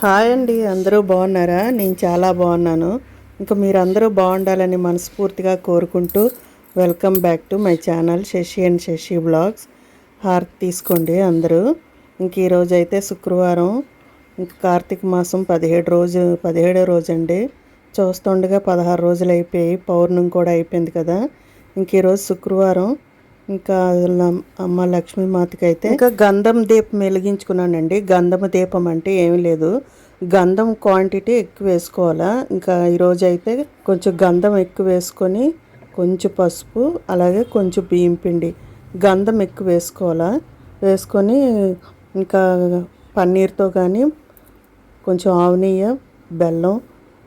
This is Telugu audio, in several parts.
హాయ్ అండి అందరూ బాగున్నారా? నేను చాలా బాగున్నాను. ఇంకా మీరు అందరూ బాగుండాలని మనస్ఫూర్తిగా కోరుకుంటూ welcome back to my channel Sasi and Sasi blogs. Hearth తీసుకోండి అందరూ. ఇంక ఈరోజు అయితే శుక్రవారం ఇంక కార్తీక మాసం పదిహేడు రోజు పదిహేడో రోజు అండి చూస్తుండగా పదహారు రోజులు అయిపోయి పౌర్ణమి కూడా అయిపోయింది కదా. ఇంక ఈరోజు శుక్రవారం. ఇంకా లం- అమ్మ లక్ష్మీమాతకి అయితే ఇంకా గంధం దీపం వెలిగించుకున్నానండి. గంధం దీపం అంటే ఏమీ లేదు. గంధం క్వాంటిటీ ఎక్కువ వేసుకోవాలా. ఇంకా ఈరోజు అయితే కొంచెం గంధం ఎక్కువ వేసుకొని కొంచెం పసుపు అలాగే కొంచెం బియ్యం పిండి గంధం ఎక్కువ వేసుకోవాలా. వేసుకొని ఇంకా పన్నీర్తో కానీ కొంచెం ఆవునీయ బెల్లం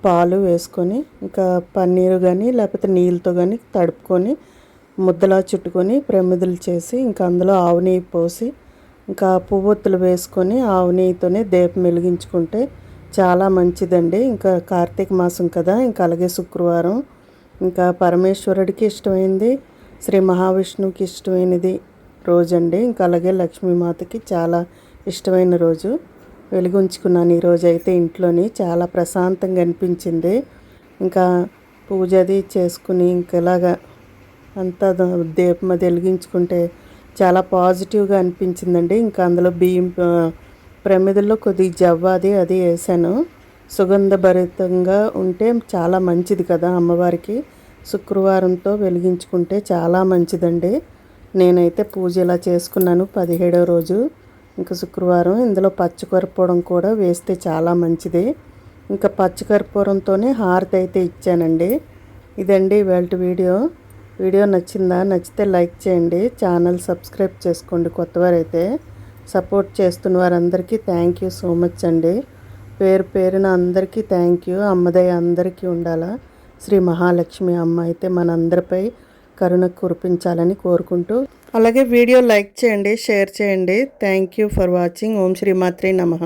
పాలు వేసుకొని ఇంకా పన్నీరు కానీ లేకపోతే నీళ్ళతో కానీ తడుపుకొని ముద్దలా చుట్టుకొని ప్రమిదలు చేసి ఇంకా అందులో ఆవు నెయ్యి పోసి ఇంకా పువ్వొత్తులు వేసుకొని ఆవు నెయ్యితోనే దీపం వెలిగించుకుంటే చాలా మంచిదండి. ఇంకా కార్తీక మాసం కదా ఇంకా అలాగే శుక్రవారం. ఇంకా పరమేశ్వరుడికి ఇష్టమైంది శ్రీ మహావిష్ణువుకి ఇష్టమైనది రోజండి. ఇంకా అలాగే లక్ష్మీమాతకి చాలా ఇష్టమైన రోజు. వెలిగించుకున్నాను ఈరోజు అయితే ఇంట్లోని చాలా ప్రశాంతంగా అనిపించింది. ఇంకా పూజ అది చేసుకుని ఇంకా ఇలాగా అంతా దీపం అది వెలిగించుకుంటే చాలా పాజిటివ్గా అనిపించిందండి. ఇంకా అందులో బియ్యం ప్రమిదల్లో కొద్దిగా జవ్వాది అది వేసాను. సుగంధభరితంగా ఉంటే చాలా మంచిది కదా అమ్మవారికి. శుక్రవారంతో వెలిగించుకుంటే చాలా మంచిదండి. నేనైతే పూజ ఇలా చేసుకున్నాను పదిహేడవ రోజు. ఇంకా శుక్రవారం ఇందులో పచ్చకర్పూరం కూడా వేస్తే చాలా మంచిది. ఇంకా పచ్చకర్పూరంతోనే హారతి అయితే ఇచ్చానండి. ఇదండి ఇవాళ వీడియో. వీడియో నచ్చిందా నచ్చితే లైక్ చేయండి. ఛానల్ సబ్స్క్రైబ్ చేసుకోండి కొత్తవారైతే. సపోర్ట్ చేస్తున్న వారందరికీ థ్యాంక్ యూ సో మచ్ అండి. పేరు పేరున అందరికీ థ్యాంక్ యూ అమ్మదయ్య అందరికీ ఉండాలా. శ్రీ మహాలక్ష్మి అమ్మ అయితే మనందరిపై కరుణ కురిపించాలని కోరుకుంటూ. అలాగే వీడియో లైక్ చేయండి షేర్ చేయండి. Thank you for watching Om Shri మాత్రే నమః.